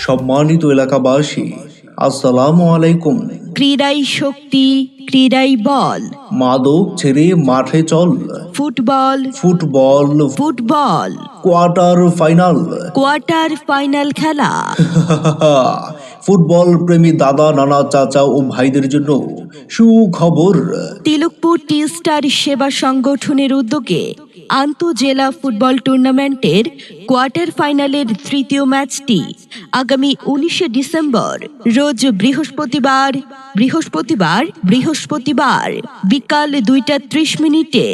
সম্মানিত এলাকাবাসী আসসালামু আলাইকুম। ক্রীড়াই শক্তি ক্রীড়াই বল। মাদক ছেড়ে মাঠে চল। Football. Football. Football. Quarter final. Quarter final খেলা। ফুটবল প্রেমী দাদা নানা চাচা ও ভাইদের জন্য সুখবর। তিলকপুর টি স্টার সেবা সংগঠনের উদ্যোগে আন্তঃজেলা ফুটবল টুর্নামেন্টের কোয়ার্টার ফাইনালের তৃতীয় ম্যাচটি আগামী উনিশে ডিসেম্বর রোজ বৃহস্পতিবার বৃহস্পতিবার বৃহস্পতিবার বিকাল দুইটা ত্রিশ মিনিটে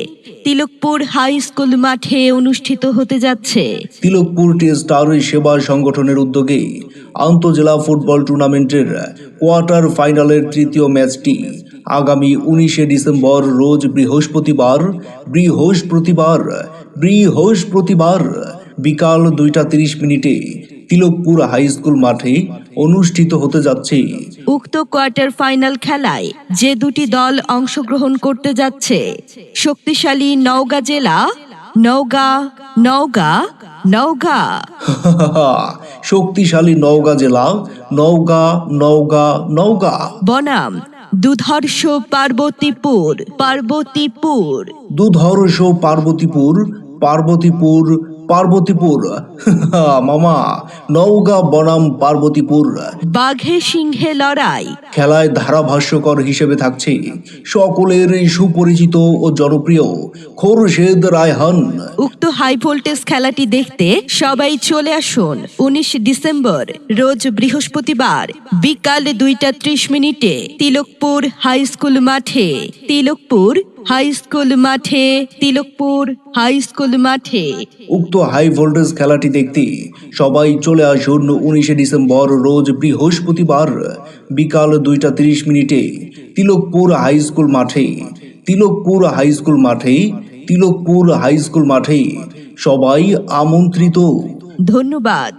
তিলকপুর হাই স্কুল মাঠে অনুষ্ঠিত হতে যাচ্ছে। তিলকপুর টি স্টার সেবা সংগঠনের উদ্যোগে আন্তজেলা ফুটবল টুর্নামেন্টের কোয়ার্টার ফাইনালের তৃতীয় ম্যাচটি আগামী উনিশে ডিসেম্বর রোজ বৃহস্পতিবার বৃহস্পতিবার বৃহস্পতিবার বিকাল দুইটা তিরিশ মিনিটে তিলকপুর হাই স্কুল মাঠে অনুষ্ঠিত হতে যাচ্ছে। উক্ত কোয়ার্টার ফাইনাল খেলায় যে দুটি দল অংশগ্রহণ করতে যাচ্ছে, শক্তিশালী নওগাঁ জেলা, নওগাঁ নওগাঁ নওগাঁ শক্তিশালী নওগাঁ জেলা নওগাঁ নওগাঁ নওগাঁ বনাম দুধর্ষ পার্বতীপুর পার্বতীপুর। দুধর্ষ পার্বতীপুর পার্বতীপুর পার্বতীপুর। মামা নওগাঁ বনাম পার্বতীপুর। বাঘে সিংহে লড়াই। খেলায় ধারাভাষ্যকর হিসেবে থাকছে। সকলের সুপরিচিত ও জনপ্রিয় খোরশেদ রায়হান। উক্ত হাই ভোল্টেজ খেলাটি দেখতে সবাই চলে আসুন। উনিশ ডিসেম্বর রোজ বৃহস্পতিবার বিকাল দুইটা ত্রিশ মিনিটে তিলকপুর হাই স্কুল মাঠে। তিলকপুর হাই স্কুল মাঠে তিলকপুর হাই স্কুল মাঠে। উক্ত হাই ভোল্টেজ খেলাটি দেখতে সবাই চলে আসুন উনিশে ডিসেম্বর রোজ বৃহস্পতিবার বিকাল দুইটা তিরিশ মিনিটে তিলকপুর হাই স্কুল মাঠে। তিলকপুর হাই স্কুল মাঠে তিলকপুর হাই স্কুল মাঠে সবাই আমন্ত্রিত। ধন্যবাদ।